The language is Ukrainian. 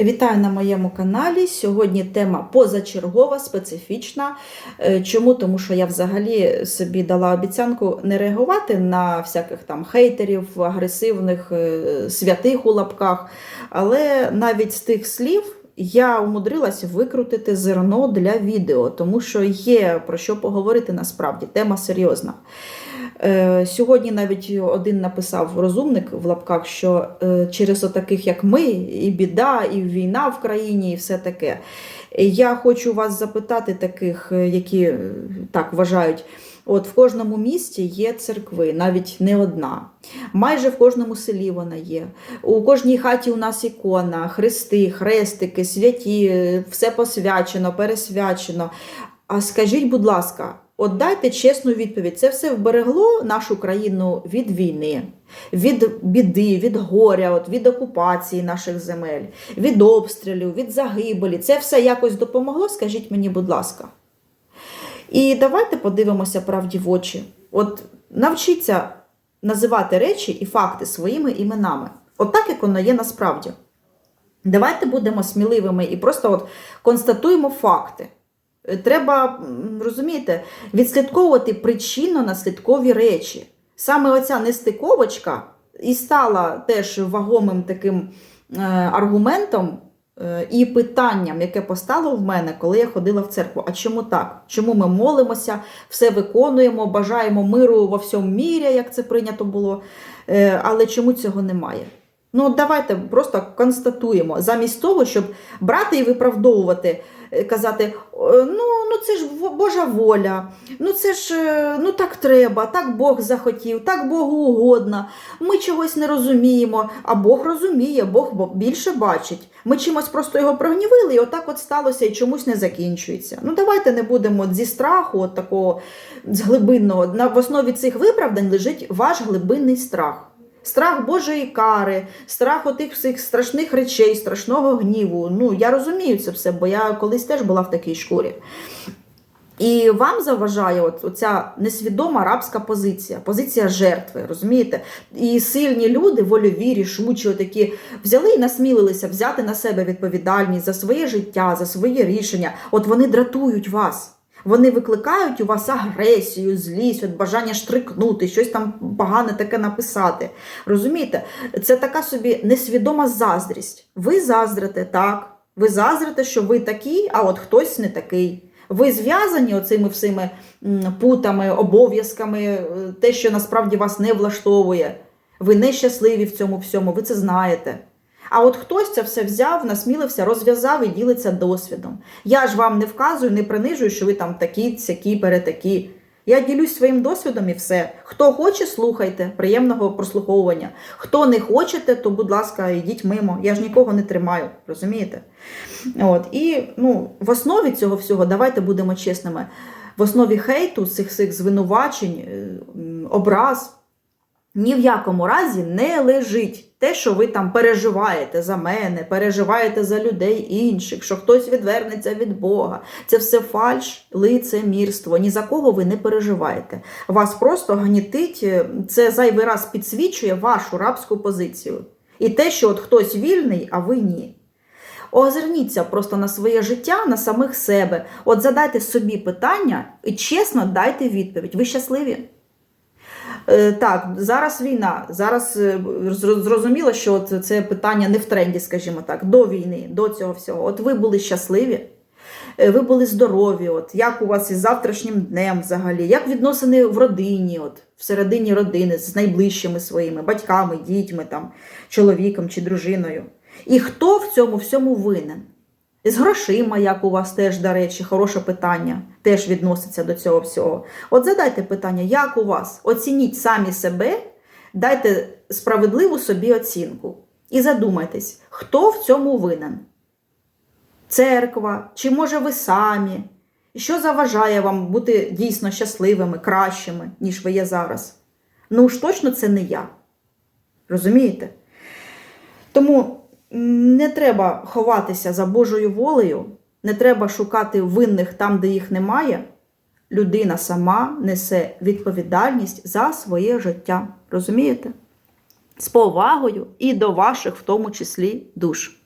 Вітаю на моєму каналі. Сьогодні тема позачергова, специфічна. Е, Чому? Тому що я взагалі собі дала обіцянку не реагувати на всяких там хейтерів, агресивних, е, святих у лапках. Але навіть з тих слів я умудрилася викрутити зерно для відео, тому що є про що поговорити насправді. Тема серйозна. Е, Сьогодні навіть один написав розумник в лапках, що е, через отаких, як ми, і біда, і війна в країні, і все таке. Я хочу вас запитати, таких, е, які так вважають. От в кожному місті є церкви, навіть не одна. Майже в кожному селі вона є. У кожній хаті у нас ікона, хрести, хрестики, святі, все посвячено, пересвячено. А скажіть, будь ласка, от дайте чесну відповідь: це все вберегло нашу країну від війни, від біди, від горя, от від окупації наших земель, від обстрілів, від загибелі. Це все якось допомогло? Скажіть мені, будь ласка. І давайте подивимося правді в очі. От навчіться називати речі і факти своїми іменами. От як воно є насправді. Давайте будемо сміливими і просто от констатуємо факти. Е, Треба, розумієте, відслідковувати причинно-наслідкові речі. Саме оця нестиковочка і стала теж вагомим таким е, аргументом е, і питанням, яке постало в мене, коли я ходила в церкву. А чому так? Чому ми молимося, все виконуємо, бажаємо миру во всьому мірі, як це прийнято було, але чому цього немає? Ну, давайте просто констатуємо, замість того, щоб брати і виправдовувати, е, казати, «Е, ну, ну це ж Божа воля, ну це ж е, ну так треба, так Бог захотів, так Богу угодно. Ми чогось не розуміємо, а Бог розуміє, Бог більше бачить. Ми чимось просто його прогнівили, і отак от сталося і чомусь не закінчується. Ну давайте не будемо зі страху, от такого з глибинного. В основі цих виправдань лежить ваш глибинний страх. Страх Божої кари, страх отих всіх страшних речей, страшного гніву. Ну, я розумію це все, бо я колись теж була в такій шкурі. І вам заважає от, оця несвідома рабська позиція, позиція жертви, розумієте? І сильні люди, вольові, рішучі, отакі, взяли і насмілилися взяти на себе відповідальність за своє життя, за свої рішення. От вони дратують вас. Вони викликають у вас агресію, злість, от бажання штрикнути, щось там погане таке написати. Розумієте? Це така собі несвідома заздрість. Ви заздрите, так. Ви заздрите, що ви такі, а от хтось не такий. Ви зв'язані оцими всіми путами, обов'язками, е, те, що насправді вас не влаштовує. Ви нещасливі в цьому всьому, ви це знаєте. А от хтось це все взяв, насмілився, розв'язав і ділиться досвідом. Я ж вам не вказую, не принижую, що ви там такі, сякі, перетакі. Я ділюсь своїм досвідом і все. Хто хоче, слухайте, приємного прослуховування. Хто не хочете, то, будь ласка, йдіть мимо. Я ж нікого не тримаю, розумієте? От. І ну, в основі цього всього, давайте будемо чесними, в основі хейту, цих звинувачень, е, образ, ні в якому разі не лежить те, що ви там переживаєте за мене, переживаєте за людей інших, що хтось відвернеться від Бога. Це все фальш, лицемірство. Ні за кого ви не переживаєте. Вас просто гнітить, е, це зайвий раз підсвічує вашу рабську позицію. І те, що от хтось вільний, а ви ні. Озирніться просто на своє життя, на самих себе. От задайте собі питання і чесно дайте відповідь. Ви щасливі? Е, Так, зараз війна. Зараз е, зрозуміло, що от це питання не в тренді, скажімо так, до війни, до цього всього. От ви були щасливі, е, ви були здорові. От як у вас із завтрашнім днем взагалі, як відносини в родині, от всередині родини з найближчими своїми батьками, дітьми, там, чоловіком чи дружиною. І хто в цьому всьому винен? З грошима, як у вас теж, до речі, хороше питання, теж відноситься до цього всього. От задайте питання, як у вас? Оцініть самі себе, дайте справедливу собі оцінку. І задумайтесь, хто в цьому винен? Церква, чи може ви самі? Що заважає вам бути дійсно щасливими, кращими, ніж ви є зараз? Ну ж точно це не я. Розумієте? Тому не треба ховатися за Божою волею, не треба шукати винних там, де їх немає. Людина сама несе відповідальність за своє життя. Розумієте? З повагою і до ваших, в тому числі, душ.